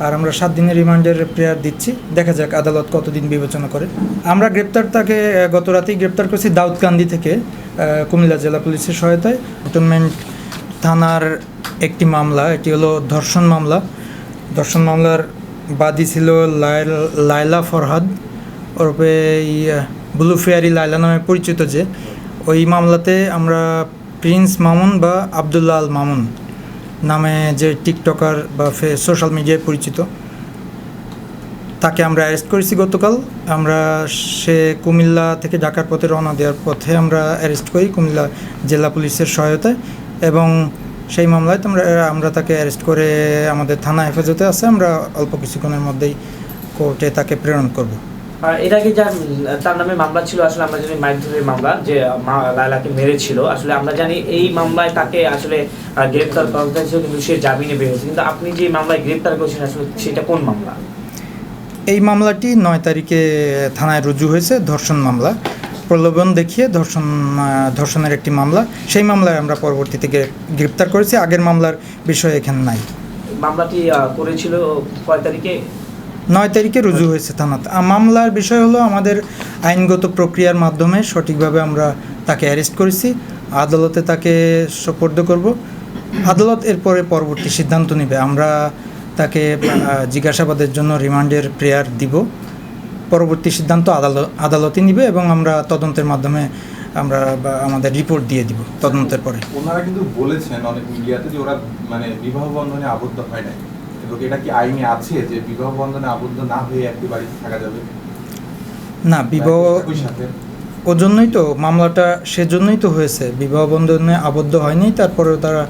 আর আমরা সাত দিনের রিমান্ডের প্রেয়ার দিচ্ছি। দেখা যাক আদালত কতদিন বিবেচনা করে। আমরা গ্রেপ্তার তাকে গত রাতেই গ্রেপ্তার করেছি দাউদকান্দি থেকে কুমিল্লা জেলা পুলিশের সহায়তায়। ক্যান্টনমেন্ট থানার একটি মামলা এটি হলো ধর্ষণ মামলা। ধর্ষণ মামলার বাদী ছিল লাইল- লায়লা ফরহাদ। আহ, ব্লু ফেয়ারি লায়লা নামে পরিচিত যে। ওই মামলাতে আমরা প্রিন্স মামুন বা আবদুল্লাহ আল মামুন। নামে যে টিকটকার বা সোশ্যাল মিডিয়ায় পরিচিত, তাকে আমরা অ্যারেস্ট করেছি গতকাল। আমরা সে কুমিল্লা থেকে ঢাকার পথে রওনা দেওয়ার পথে আমরা অ্যারেস্ট করি কুমিল্লা জেলা পুলিশের সহায়তায় এবং সেই মামলায় আমরা আমরা তাকে অ্যারেস্ট করে আমাদের থানা হেফাজতে আছে। আমরা অল্প কিছুক্ষণের মধ্যেই কোর্টে তাকে প্রেরণ করব। আর এর আগে যার তার নামে মামলা ছিল? আসলে আমরা জানি মারধরের মামলা যে লায়লাকে মেরেছিল। আসলে আমরা জানি এই মামলায় তাকে আসলে গ্রেপ্তার করা হয়েছিল কিন্তু সে জামিনে বেরিয়েছে কিন্তু আপনি যে মামলায় গ্রেপ্তার করেছেন আসলে সেটা কোন মামলা? এই মামলাটি নয় তারিখে থানায় রুজু হয়েছে ধর্ষণ মামলা। প্রলোভন দেখিয়ে ধর্ষণ ধর্ষণের একটি মামলা। সেই মামলায় আমরা পরবর্তীতে গ্রে- গ্রেপ্তার করেছি। আগের মামলার বিষয় এখানে নাই। মামলাটি করেছিল কয় তারিখে? নয় তারিখে রুজু হয়েছে থানাতে। মামলার বিষয় হলো আমাদের আইনগত প্রক্রিয়ার মাধ্যমে সঠিকভাবে আমরা তাকে অ্যারেস্ট করেছি। আদালতে তাকে সোপর্দ করব। আদালত এরপরে পরবর্তী সিদ্ধান্ত নেবে। আমরা তাকে জিজ্ঞাসাবাদের জন্য রিমান্ডের প্রেয়ার দিব। পরবর্তী সিদ্ধান্ত আদালত আদালতই নিবে এবং আমরা তদন্তের মাধ্যমে আমরা আমাদের রিপোর্ট দিয়ে দিব তদন্তের পরে। ওনারা কিন্তু বলেছেন অনেক মিডিয়াতে যে ওরা মানে বিবাহ বন্ধনে আবদ্ধ হয় নাই। এবং এটা কি আইনে আছে যে বিবাহ বন্ধনে আবদ্ধ না হয়ে একটি বাড়িতে থাকা যাবে? না বিবাহ তো মামলাটা সেজন্যই তো হয়েছে। বিবাহ বন্ধনে আবদ্ধ হয়নি তারপরেও তারা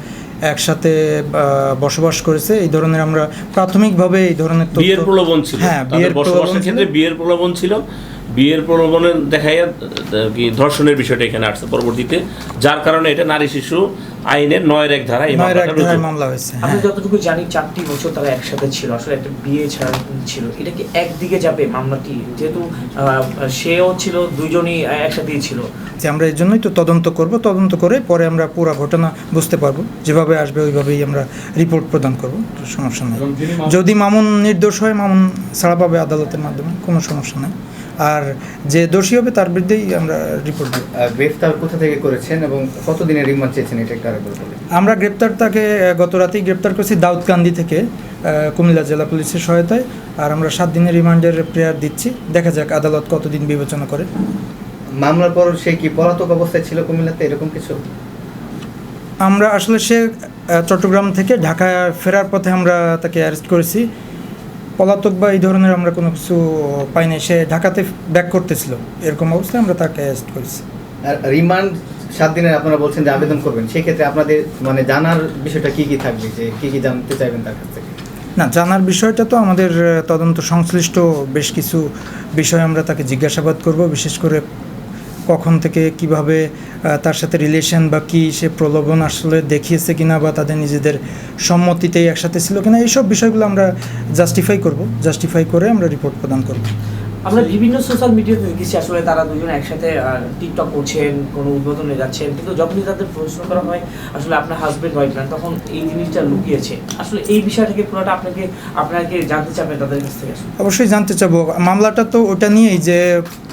একসাথে আহ, বসবাস করেছে। এই ধরনের আমরা প্রাথমিকভাবে এই ধরনের বিয়ের প্রলোভন ছিল। হ্যাঁ বিয়ের প্রলোভন বসবাসের ছিল। ক্ষেত্রে বিয়ের প্রলোভন ছিল। বিয়ের প্রলোভনের দেখাইয়া আহ, কি ধর্ষণের বিষয়টা এখানে আসছে পরবর্তীতে। যার কারণে এটা নারী শিশু আইনের নয়ের এক ধারা নয়ের এক ধারায় মামলা হয়েছে আমি হ্যাঁ। যতটুকু জানি চারটি বছর তারা একসাথে ছিল আসলে একটা বিয়ে ছাড়া ছিল। এটা কি একদিকে যাবে মামলাটি? যেহেতু সেও ছিল দুজনই একসাথেই ছিল। যে আমরা এই জন্যই তো তদন্ত করব তদন্ত করে পরে আমরা পুরো ঘটনা বুঝতে পারব। যেভাবে আসবে ওইভাবেই আমরা রিপোর্ট প্রদান করব সমস্যা নেই। যদি মামুন নির্দোষ হয় মামুন ছাড়া পাবে আদালতের মাধ্যমে কোনো সমস্যা নেই। আর যে দোষী হবে তার বিরুদ্ধেই আমরা রিপোর্ট দেব। গ্রেফতার কোথা থেকে করেছেন এবং কতদিনের রিমান্ড চেয়েছেন এটা একটু আমরা গ্রেপ্তার তাকে গত রাতেই গ্রেপ্তার করেছি দাউদকান্দি থেকে কুমিল্লা জেলা পুলিশের সহায়তায় আর আমরা সাত দিনের রিমান্ডের প্রেয়ার দিচ্ছি। দেখা যাক আদালত কতদিন বিবেচনা করে। মামলার পর সে কি পলাতক অবস্থায় ছিল কুমিল্লাতে এরকম কিছু? আমরা আসলে সে চট্টগ্রাম থেকে ঢাকা ফেরার পথে আমরা তাকে অ্যারেস্ট করেছি। পলাতক বা এই ধরনের আমরা কোনো কিছু পাইনি সে ঢাকাতে ব্যাক করতেছিল। এরকম অবস্থায় আমরা তাকে অ্যারেস্ট করেছি। রিমান্ড সাত দিনের আপনারা বলছেন যে আবেদন করবেন সেই ক্ষেত্রে আপনাদের মানে জানার বিষয়টা কি কি থাকবে? যে কি কি জানতে চাইবেন তার কাছ থেকে? না, জানার বিষয়টা তো আমাদের তদন্ত সংশ্লিষ্ট বেশ কিছু বিষয় আমরা তাকে জিজ্ঞাসাবাদ করব, বিশেষ করে কখন থেকে কীভাবে তার সাথে রিলেশন বা কি সে প্রলোভন আসলে দেখিয়েছে কিনা বা তাদের নিজেদের সম্মতিতেই একসাথে ছিল কিনা, এইসব বিষয়গুলো আমরা জাস্টিফাই করব। জাস্টিফাই করে আমরা রিপোর্ট প্রদান করব। আমরা বিভিন্ন সোশ্যাল মিডিয়াতে দেখেছি আসলে তারা দুজন একসাথে টিকটক করছেন কোনো উদ্বোধনে যাচ্ছেন কিন্তু যখনই তাদের প্রশ্ন করা হয় আসলে আপনার হাজবেন্ড ওয়াইফ না তখন এই জিনিসটা লুকিয়েছে। আসলে এই বিষয়টাকে পুরোটা আপনাকে আপনাকে জানতে চাবেন তাদের কাছ থেকে অবশ্যই জানতে চাবো। মামলাটা তো ওটা নিয়েই যে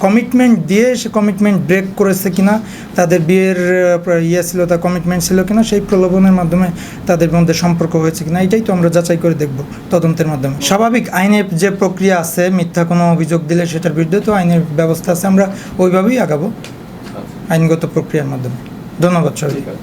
কমিটমেন্ট দিয়ে সে কমিটমেন্ট ব্রেক করেছে কিনা তাদের বিয়ের ইয়ে ছিল তার কমিটমেন্ট ছিল কিনা সেই প্রলোভনের মাধ্যমে তাদের মধ্যে সম্পর্ক হয়েছে কিনা এটাই তো আমরা যাচাই করে দেখব তদন্তের মাধ্যমে। স্বাভাবিক আইনের যে প্রক্রিয়া আছে মিথ্যা কোনো অভিযোগ দিলে সেটার বিরুদ্ধে তো আইনের ব্যবস্থা আছে আমরা ওইভাবেই আগাবো। আইনগত প্রক্রিয়ার মাধ্যমে। ধন্যবাদ সবাই